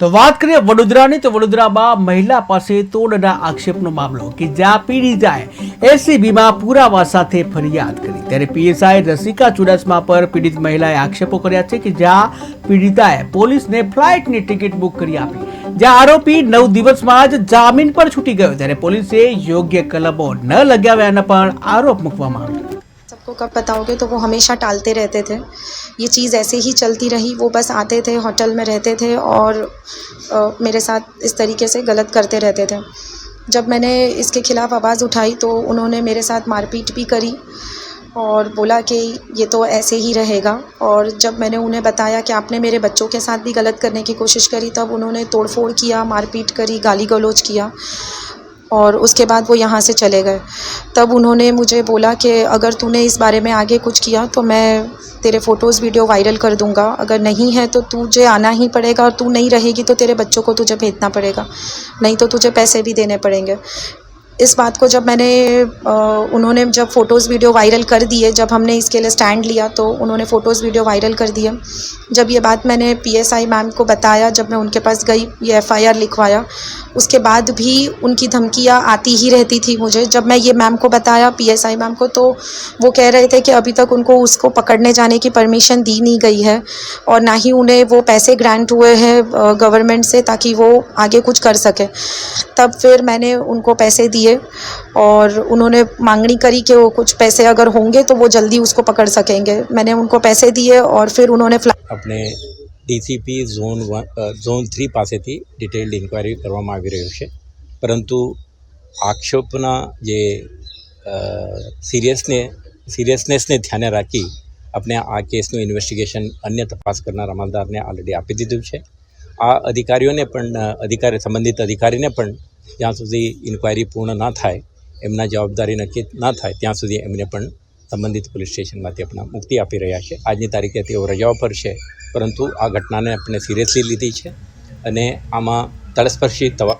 તો વાત કરીએ વડોદરાની તો વડોદરામાં મહિલા પાસે તોડના આક્ષેપનો મામલો કે જ્યાં પીડિતાએ એસીબીમાં પુરાવા સાથે ફરિયાદ કરી ત્યારે પીએસઆઈ રસિકા ચુડાસમા પર પીડિત મહિલાએ આક્ષેપો કર્યા છે કે જ્યાં પીડિતાએ પોલીસને ફ્લાઇટની ટિકિટ બુક કરી આપી જ્યાં આરોપી નવ દિવસમાં જ જામીન પર છૂટી ગયો ત્યારે પોલીસે યોગ્ય કલમો ન લગાવ્યાના પણ આરોપ મૂકવામાં આવ્યો सबको कब बताओगे तो वो हमेशा टालते रहते थे ये चीज़ ऐसे ही चलती रही वो बस आते थे होटल में रहते थे और अ, मेरे साथ इस तरीके से गलत करते रहते थे। जब मैंने इसके खिलाफ़ आवाज़ उठाई तो उन्होंने मेरे साथ मारपीट भी करी और बोला कि ये तो ऐसे ही रहेगा और जब मैंने उन्हें बताया कि आपने मेरे बच्चों के साथ भी गलत करने की कोशिश करी तब उन्होंने तोड़फोड़ किया मारपीट करी गाली गलौज किया। और उसके बाद वो यहाँ से चले गए। तब उन्होंने मुझे बोला कि अगर तूने इस बारे में आगे कुछ किया तो मैं तेरे फ़ोटोज़ वीडियो वायरल कर दूँगा। अगर नहीं है तो तुझे आना ही पड़ेगा और तू नहीं रहेगी तो तेरे बच्चों को तुझे भेजना पड़ेगा। नहीं तो तुझे पैसे भी देने पड़ेंगे। इस बात को जब मैंने उन्होंने जब फ़ोटोज़ वीडियो वायरल कर दिए, जब हमने इसके लिए स्टैंड लिया तो उन्होंने फ़ोटोज़ वीडियो वायरल कर दिए। जब ये बात मैंने पीएसआई मैम को बताया, जब मैं उनके पास गई, ये एफआईआर लिखवाया, उसके बाद भी उनकी धमकियाँ आती ही रहती थी मुझे। जब मैं ये मैम को बताया पीएसआई मैम को तो वो कह रहे थे कि अभी तक उनको उसको पकड़ने जाने की परमिशन दी नहीं गई है और ना ही उन्हें वो पैसे ग्रांट हुए हैं गवर्नमेंट से, ताकि वो आगे कुछ कर सके। तब फिर मैंने उनको पैसे दिए और उन्होंने मांगनी करी कि वो कुछ पैसे अगर होंगे तो वो जल्दी उसको पकड़ सकेंगे मैंने उनको पैसे दिए और फिर उन्होंने फ्ला આપણે ડીસીપી ઝોન વન અ, ઝોન થ્રી પાસેથી ડિટેલ્ડ ઇન્ક્વાયરી કરવામાં આવી રહ્યું છે પરંતુ આક્ષેપના જે સિરિયસને સિરિયસનેસને ધ્યાને રાખી આપણે આ કેસનું ઇન્વેસ્ટિગેશન અન્ય તપાસ કરનાર અમલદારને ઓલરેડી આપી દીધું છે આ અધિકારીઓને પણ અ, અધિકારી સંબંધિત અધિકારીને પણ જ્યાં સુધી ઇન્ક્વાયરી પૂર્ણ ના થાય, એમના જવાબદારી નક્કી ના થાય, ત્યાં સુધી એમને પણ સંબંધિત પોલીસ સ્ટેશનમાંથી આપણા મુક્તિ આપી રહ્યા છે. આજની તારીખે તેઓ રજાઓ પર છે, પરંતુ આ ઘટનાને આપણે સિરિયસલી લીધી છે અને આમાં તળસ્પર્શી